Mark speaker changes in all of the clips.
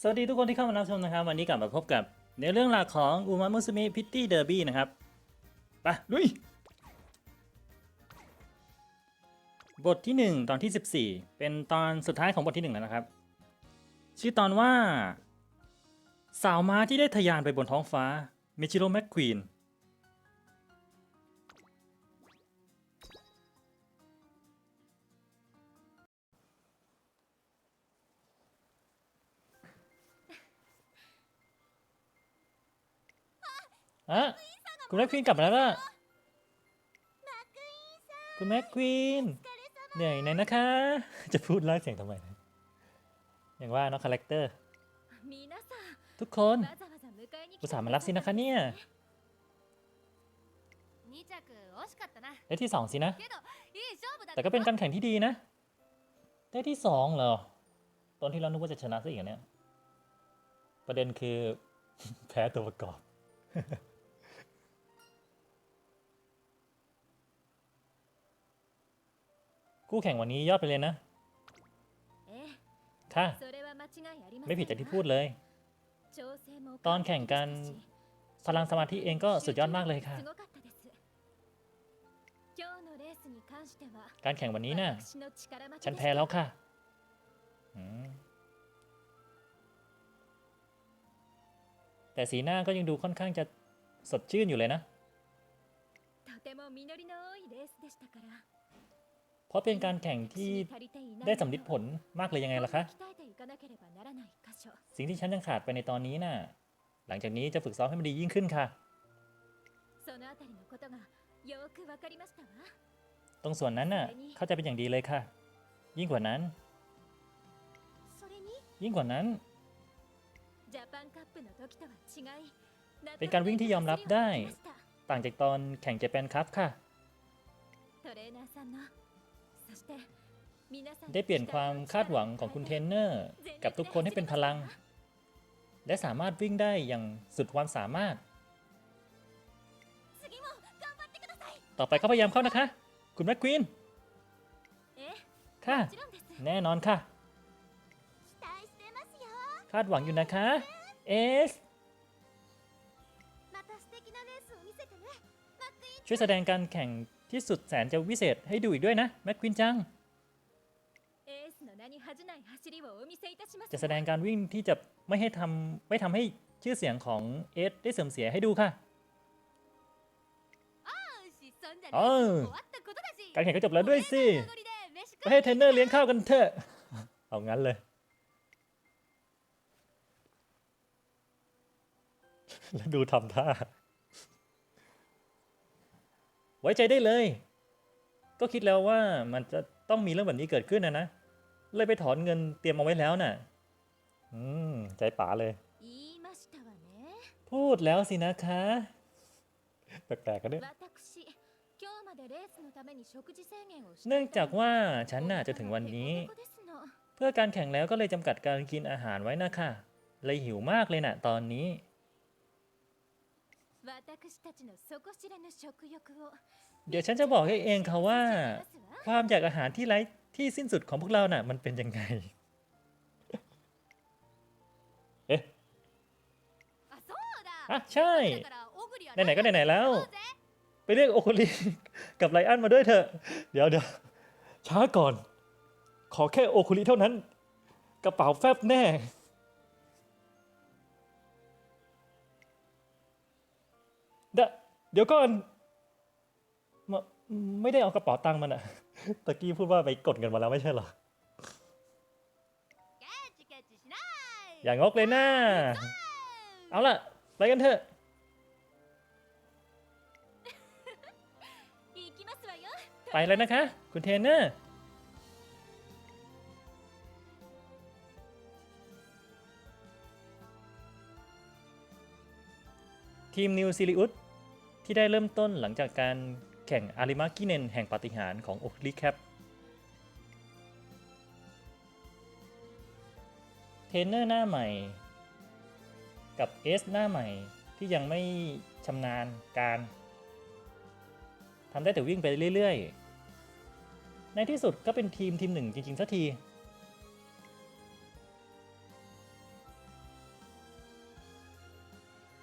Speaker 1: สวัสดีทุกคนที่เข้ามารับชมนะครับ วันนี้กลับมาพบกับในเรื่องราวของอูมามุสมิพิตตี้เดอร์บี้นะครับไปลุย บทที่ 1 ตอนที่ 14 เป็นตอนสุดท้ายของบทที่ 1 แล้วนะครับ ชื่อตอนว่า สาวม้าที่ได้ทะยานไปบนท้องฟ้ามิชิโร่แมกควีน อะคุณแม็กควีนกลับมาแล้วล่ะคุณแม็กควีนเหนื่อยไหนนะคะ จะพูดลากเสียงทำไม อย่างว่านะคาแรคเตอร์ ทุกคนอุตส่าห์มารับสินะคะเนี่ยได้ที่สองสินะ แต่ก็เป็นการแข่งที่ดีนะ ได้ที่สองเหรอ ตอนที่เรานึกว่าจะชนะซะอีกเนี่ย ประเด็นคือ แพ้ตัวประกอบ คู่แข่งวันนี้ยอดไปเลยนะ ค่ะ ไม่ผิดจากที่พูดเลย ตอนแข่งกันพลังสมาธิเองก็สุดยอดมากเลยค่ะ การแข่งวันนี้นะ่ะฉันแพ้แล้วค่ะแต่สีหน้าก็ยังดูค่อนข้างจะสดชื่นอยู่เลยนะ ราะเป็นการแข่งที่ได้สำลิดผลมากเลยยังไงล่ะคะ สิ่งที่ฉันยังขาดไปในตอนนี้น่ะ หลังจากนี้จะฝึกซ้อมให้มันดียิ่งขึ้นค่ะ ตรงส่วนนั้นน่ะ เข้าใจเป็นอย่างดีเลยค่ะ ยิ่งกว่านั้น ยิ่งกว่านั้น เป็นการวิ่งที่ยอมรับได้ ต่างจากตอนแข่งเจแปนคัพค่ะ ได้เปลี่ยนความคาดหวังของคุณเทนเนอร์กับทุกคนให้เป็นพลัง และสามารถวิ่งได้อย่างสุดความสามารถ ต่อไปก็พยายามเข้านะคะ คุณแม็กควีนค่ะ แน่นอนค่ะ คาดหวังอยู่นะคะ เอส ช่วยแสดงการแข่ง ที่สุดแสนจะวิเศษให้ดูอีกด้วยนะแม็กควินจัง จะแสดงการวิ่งที่จะไม่ให้ทำไม่ทำให้ชื่อเสียงของเอสได้เสื่อมเสียให้ดูค่ะ
Speaker 2: เออ
Speaker 1: การแข่งก็จบแล้วด้วยสิไปให้เทรนเนอร์เลี้ยงข้าวกันเถอะ เอางั้นเลย แล้วดูทำท่า ว้ใจได้เลย ก็คิดแล้วว่ามันจะต้องมีเรื่องแบบนี้เกิดขึ้นนะนะ เลยไปถอนเงินเตรียมเอาไว้แล้วนะ่ะ อืม ใจป๋าเลย พูดแล้วสินะคะ แปลกๆกันเนี่ยเนื่องจากว่าฉันน่าจะถึงวันนี้ เพื่อการแข่งแล้วก็เลยจำกัดการกินอาหารไว้นะคะเลยหิวมากเลยนะ่ะ ตอนนี้ เดี๋ยวฉันจะบอกให้เองเขา
Speaker 2: ว่า
Speaker 1: ความอยากอาหารที่ไร้ที่สิ้นสุดของพวกเราน่ะ มันเป็นยังไง เอ๊ะอะใช่ ไหนๆก็ไหนๆแล้ว ไปเรียกโอคุลีกับไรอันมาด้วยเถอะ เดี๋ยวเดี๋ยวช้าก่อน ขอแค่โอคุลีเท่านั้น กระเป๋าแฟบแน่ เดี๋ยวก่อนไม่ได้เอากระเป๋าตังค์มันอะตะกี้พูดว่าไปกดเงินมาแล้วไม่ใช่เหรอ อย่างกเลยนะเอาล่ะ ไปกันเถอะไปเลยนะคะ คุณเทนเนอร์ทีมนิวซิลิอุส ที่ได้เริ่มต้นหลังจากการแข่งอาริมากิเนนแห่งปาฏิหาริย์ของโอคลิแคปเทรนเนอร์หน้าใหม่ กับเอสหน้าใหม่ที่ยังไม่ชำนาญการทำได้แต่วิ่งไปเรื่อยๆ ในที่สุดก็เป็นทีมทีมหนึ่งจริงๆสักที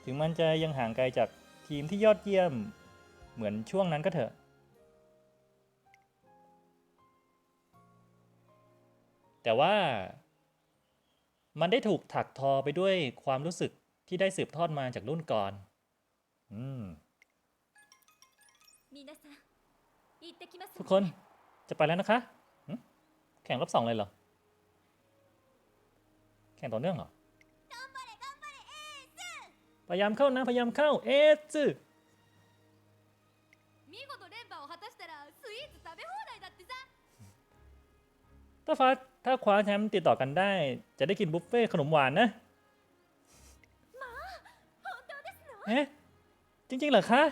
Speaker 1: ถึงมันจะยังห่างไกลจาก ทีมที่ยอดเยี่ยม เหมือนช่วงนั้นก็เถอะ แต่ว่ามันได้ถูกถักทอไปด้วยความรู้สึกที่ได้สืบทอดมาจากรุ่นก่อน อืม ทุกคนจะไปแล้วนะคะ แข่งรอบสองเลยเหรอ แข่งต่อเนื่องเหรอ ยายามเข้านะ พยายามเข้า เอ
Speaker 2: ซึ
Speaker 1: ถ้าฟ้าถ้าคว้าแชมป์ติดต่อกันได้ จะได้กินบุฟเฟ่ขนมหวานนะเอ๊ะจริงๆเหรอคะ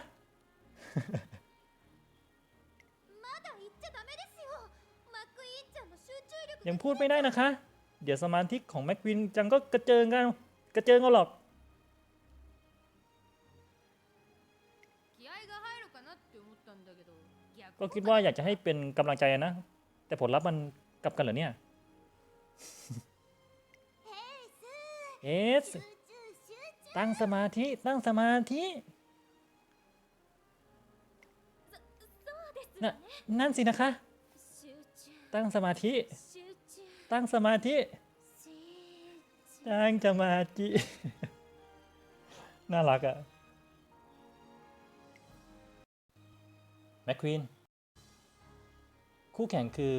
Speaker 1: ยังพูดไม่ได้นะคะ เดี๋ยวสมาธิของแม็กวินจังก็กระเจิงกันกระเจิงเอาหรอก ก็คิดว่าอยากจะให้เป็นกำลังใจนะ แต่ผลลัพธ์มันกลับกันเหรอเนี่ยเอสตั้งสมาธิ ตั้งสมาธินนั่นสินะคะ ตั้งสมาธิ ตั้งสมาธิ ตั้งสมาธิ น่ารักอะแมคควีน คู่แข่งคือ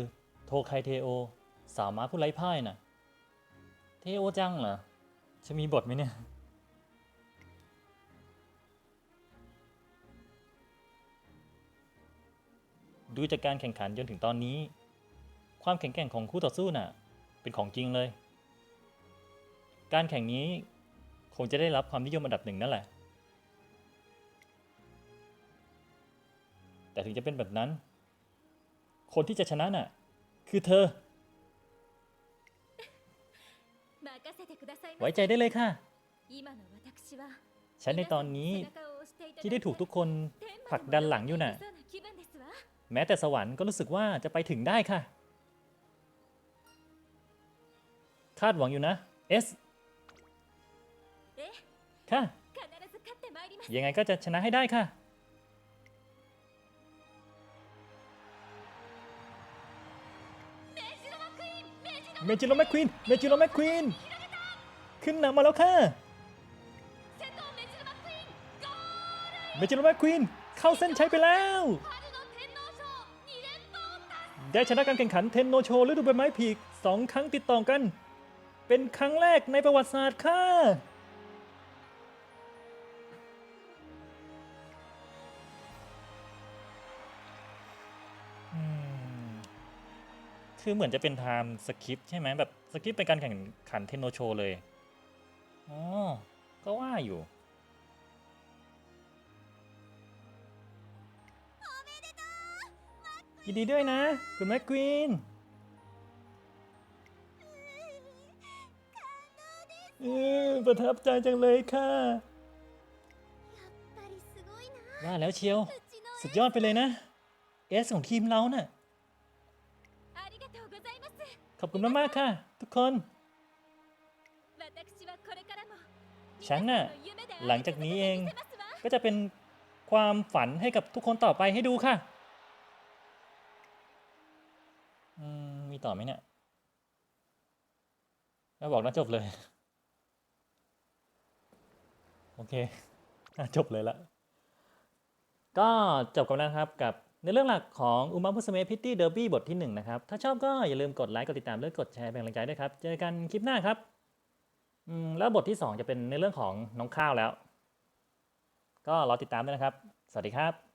Speaker 1: โทไคเทโอ สาวม้าผู้ไร้พ่ายน่ะ เทโอจังเหรอ จะมีบทไหมเนี่ย ดูจากการแข่งขันจนถึงตอนนี้ ความแข็งแกร่งของคู่ต่อสู้น่ะ เป็นของจริงเลย การแข่งนี้คงจะได้รับความนิยมอันดับหนึ่งนั่นแหละ แต่ถึงจะเป็นแบบนั้น คนที่จะชนะน่ะ คือเธอ ไว้ใจได้เลยค่ะ ฉันในตอนนี้ที่ได้ถูกทุกคนผลักดันหลังอยู่น่ะ แม้แต่สวรรค์ก็รู้สึกว่าจะไปถึงได้ค่ะ คาดหวังอยู่นะเอ
Speaker 2: ส
Speaker 1: ค่ะ ยังไงก็จะชนะให้ได้ค่ะ เมจิโรแมคควีนเมจิโรแมคควีนขึ้นนำมาแล้วค่ะเมจิโรแมคควีนเข้าเส้นใช้ไปแล้ว ได้ชนะการแข่งขันเทนโนโชฤดูใบไม้ผลิสองครั้งติดต่อกัน เป็นครั้งแรกในประวัติศาสตร์ค่ะ คือเหมือนจะเป็นไทม์สคริปใช่ไหมแบบสคริปเป็นการแข่งขันเทนโนโชเลย อ๋อ ก็ว่าอยู่ ยินดีด้วยนะ คุณแม็กควีนออประทับใจจังเลยค่ะ ว่าแล้วเชียว สุดยอดไปเลยนะ เอสของทีมเรานะ่ะ ขอบคุณมากๆค่ะ ทุกคน ฉันน่ะ หลังจากนี้เองก็จะเป็นความฝันให้กับทุกคนต่อไปให้ดูค่ะมีต่อไหมเนี่ยแล้วบอกน่าจบเลย โอเคน่าจบเลยละก็จบกันแล้วครับกับ ในเรื่องหลักของอุมาพุสเมพิตตี้เดอร์บี้บทที่ 1 นะครับ ถ้าชอบก็อย่าลืมกดไลค์กดติดตามและกดแชร์เป็นกำลังใจด้วยครับ เจอกันคลิปหน้าครับแล้วบทที่ 2 จะเป็นในเรื่องของน้องข้าวแล้ว ก็รอติดตามด้วยนะครับ สวัสดีครับ